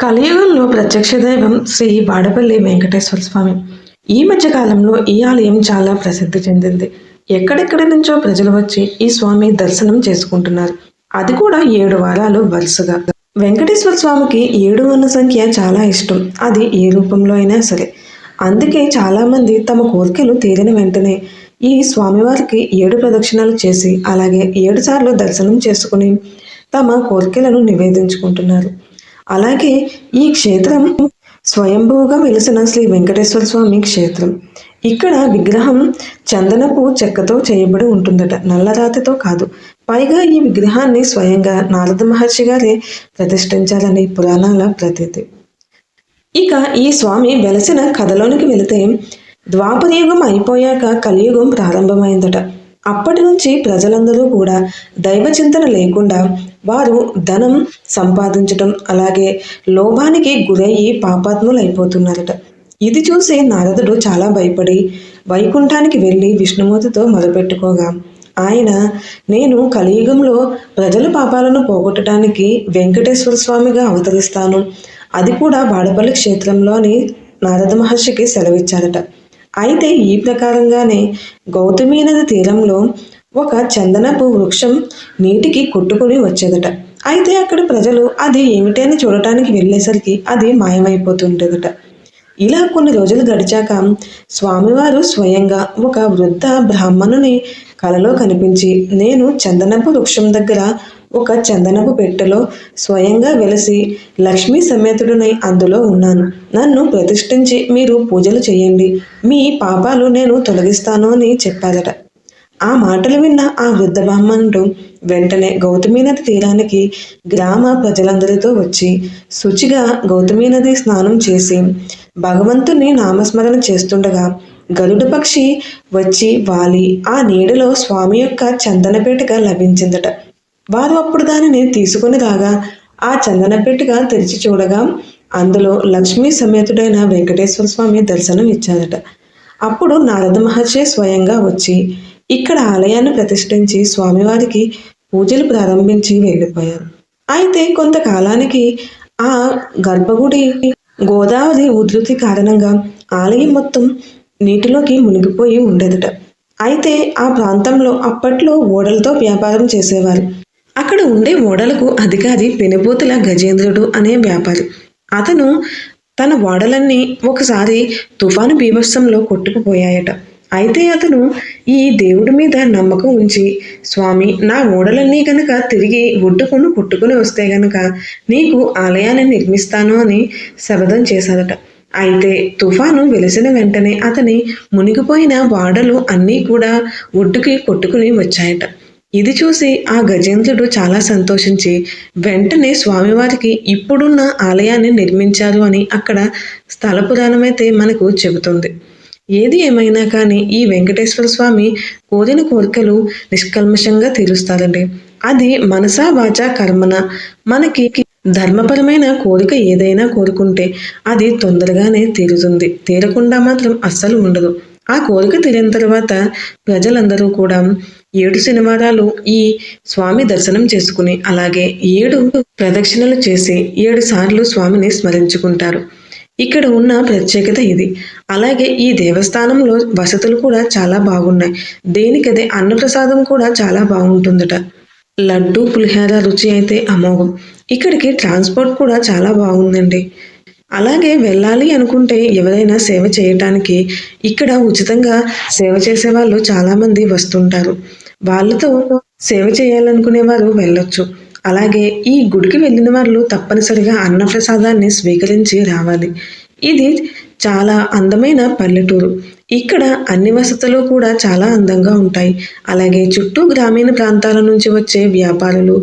కలియుగంలో ప్రత్యక్ష దైవం శ్రీ వాడపల్లి వెంకటేశ్వర స్వామి. ఈ మధ్యకాలంలో ఈ ఆలయం చాలా ప్రసిద్ధి చెందింది. ఎక్కడెక్కడి నుంచో ప్రజలు వచ్చి ఈ స్వామి దర్శనం చేసుకుంటున్నారు. అది కూడా ఏడు వారాలు వరుసగా. వెంకటేశ్వర స్వామికి ఏడు అన్న సంఖ్య చాలా ఇష్టం. అది ఏ రూపంలో అయినా సరే. అందుకే చాలామంది తమ కోరికలు తీరిన వెంటనే ఈ స్వామివారికి ఏడు ప్రదక్షిణాలు చేసి అలాగే ఏడు సార్లు దర్శనం చేసుకుని తమ కోరికలను నివేదించుకుంటున్నారు. అలాగే ఈ క్షేత్రం స్వయంభూగా వెలిసిన శ్రీ వెంకటేశ్వర స్వామి క్షేత్రం. ఇక్కడ విగ్రహం చందనపు చెక్కతో చేయబడి ఉంటుందట. నల్లరాతితో కాదు. పైగా ఈ విగ్రహాన్ని స్వయంగా నారద మహర్షి గారే ప్రతిష్ఠించాలని పురాణాల ప్రతీతి. ఇక ఈ స్వామి వెలసిన కథలోనికి వెళితే ద్వాపరయుగం అయిపోయాక కలియుగం ప్రారంభమైందట. అప్పటి నుంచి ప్రజలందరూ కూడా దైవ చింతన లేకుండా వారు ధనం సంపాదించటం అలాగే లోభానికి గురయ్యి పాపాత్ములైపోతున్నారట. ఇది చూసి నారదుడు చాలా భయపడి వైకుంఠానికి వెళ్ళి విష్ణుమూర్తితో మొదలుపెట్టుకోగా ఆయన నేను కలియుగంలో ప్రజల పాపాలను పోగొట్టడానికి వెంకటేశ్వర స్వామిగా అవతరిస్తాను. అది కూడా వాడపల్లి క్షేత్రంలోని నారద మహర్షికి సెలవిచ్చారట. అయితే ఈ ప్రకారంగానే గౌతమి నది తీరంలో ఒక చందనపు వృక్షం నీటికి కొట్టుకుని వచ్చేదట. అయితే అక్కడ ప్రజలు అది ఏమిటని చూడటానికి వెళ్ళేసరికి అది మాయమైపోతుంటుందట ఇలా కొన్ని రోజులు గడిచాక స్వామివారు స్వయంగా ఒక వృద్ధ బ్రాహ్మణుని కలలో కనిపించి నేను చందనపు వృక్షం దగ్గర ఒక చందనపు పెట్టెలో స్వయంగా వెలసి లక్ష్మీ సమేతుడునై అందులో ఉన్నాను. నన్ను ప్రతిష్ఠించి మీరు పూజలు చేయండి. మీ పాపాలు నేను తొలగిస్తాను అని చెప్పారట ఆ మాటలు విన్న ఆ వృద్ధ బ్రాహ్మణుడు వెంటనే గౌతమీ నది తీరానికి గ్రామ ప్రజలందరితో వచ్చి శుచిగా గౌతమీ నది స్నానం చేసి భగవంతుని నామస్మరణ చేస్తుండగా గరుడ పక్షి వచ్చి వాలి ఆ నీడలో స్వామి యొక్క చందనపేటగా లభించిందట. వారు అప్పుడు దానిని తీసుకుని రాగా ఆ చందన పెట్టిగా తెరిచి చూడగా అందులో లక్ష్మీ సమేతుడైన వెంకటేశ్వర స్వామి దర్శనం ఇచ్చారట. అప్పుడు నారద మహర్షి స్వయంగా వచ్చి ఇక్కడ ఆలయాన్ని ప్రతిష్ఠించి స్వామివారికి పూజలు ప్రారంభించి వెళ్ళిపోయారు. అయితే కొంతకాలానికి ఆ గర్భగుడి గోదావరి ఉధృతి కారణంగా ఆలయం మొత్తం నీటిలోకి మునిగిపోయి ఉండేదట. అయితే ఆ ప్రాంతంలో అప్పట్లో ఓడలతో వ్యాపారం చేసేవారు. అక్కడ ఉండే ఓడలకు అధికారి పెనుబూతుల గజేంద్రుడు అనే వ్యాపారి. అతను తన ఓడలన్నీ ఒకసారి తుఫాను బీభత్సంలో కొట్టుకుపోయాయట. అయితే అతను ఈ దేవుడి మీద నమ్మకం ఉంచి స్వామి నా ఓడలన్నీ గనక తిరిగి ఒడ్డుకును కొట్టుకుని వస్తే గనక నీకు ఆలయాన్ని నిర్మిస్తాను అని శబదం చేశాడట అయితే తుఫాను వెలిసిన వెంటనే అతని మునిగిపోయిన వాడలు అన్నీ కూడా ఒడ్డుకి కొట్టుకుని వచ్చాయట. ఇది చూసి ఆ గజేంద్రుడు చాలా సంతోషించి వెంటనే స్వామివారికి ఇప్పుడున్న ఆలయాన్ని నిర్మించారు అని అక్కడ స్థల పురాణమైతే మనకు చెబుతుంది. ఏది ఏమైనా కానీ ఈ వెంకటేశ్వర స్వామి కోరిన కోరికలు నిష్కల్మషంగా తీరుస్తారండి. అది మనసా వాచ కర్మన? మనకి ధర్మపరమైన కోరిక ఏదైనా కోరుకుంటే అది తొందరగానే తీరుతుంది. తీరకుండా మాత్రం అస్సలు ఉండదు. ఆ కోరిక తీరిన తర్వాత ప్రజలందరూ కూడా ఏడు శనివారాలు ఈ స్వామి దర్శనం చేసుకుని అలాగే ఏడు ప్రదక్షిణలు చేసి ఏడు సార్లు స్వామిని స్మరించుకుంటారు. ఇక్కడ ఉన్న ప్రత్యేకత ఇది. అలాగే ఈ దేవస్థానంలో వసతులు కూడా చాలా బాగున్నాయి. దేనికదే అన్నప్రసాదం కూడా చాలా బాగుంటుందట. లడ్డు పులిహోర రుచి అయితే అమోఘం. ఇక్కడికి ట్రాన్స్పోర్ట్ కూడా చాలా బాగుందండి. అలాగే వెళ్ళాలి అనుకుంటే ఎవరైనా సేవ చేయటానికి ఇక్కడ ఉచితంగా సేవ చేసే వాళ్ళు చాలామంది వస్తుంటారు. వాళ్ళతో సేవ చేయాలనుకునే వారు వెళ్ళొచ్చు. అలాగే ఈ గుడికి వెళ్ళిన వాళ్ళు తప్పనిసరిగా అన్నప్రసాదాన్ని స్వీకరించి రావాలి. ఇది చాలా అందమైన పల్లెటూరు. ఇక్కడ అన్ని వసతులు కూడా చాలా అందంగా ఉంటాయి. అలాగే చుట్టూ గ్రామీణ ప్రాంతాల నుంచి వచ్చే వ్యాపారులు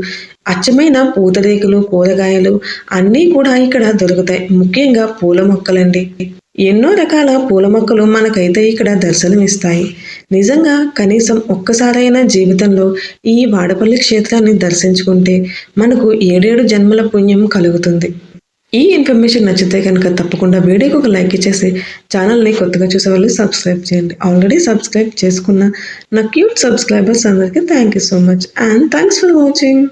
అచ్చమైన పూతరేకులు కూరగాయలు అన్నీ కూడా ఇక్కడ దొరుకుతాయి. ముఖ్యంగా పూల మొక్కలండి. ఎన్నో రకాల పూల మొక్కలు మనకైతే ఇక్కడ దర్శనమిస్తాయి. నిజంగా కనీసం ఒక్కసారైనా జీవితంలో ఈ వాడపల్లి క్షేత్రాన్ని దర్శించుకుంటే మనకు ఏడేడు జన్మల పుణ్యం కలుగుతుంది. ఈ ఇన్ఫర్మేషన్ నచ్చితే కనుక తప్పకుండా వీడియోకి ఒక లైక్ ఇచ్చేసి ఛానల్ని కొత్తగా చూసే వాళ్ళు సబ్స్క్రైబ్ చేయండి. ఆల్రెడీ సబ్స్క్రైబ్ చేసుకున్న నా క్యూట్ సబ్స్క్రైబర్స్ అందరికీ thank you so much and thanks for watching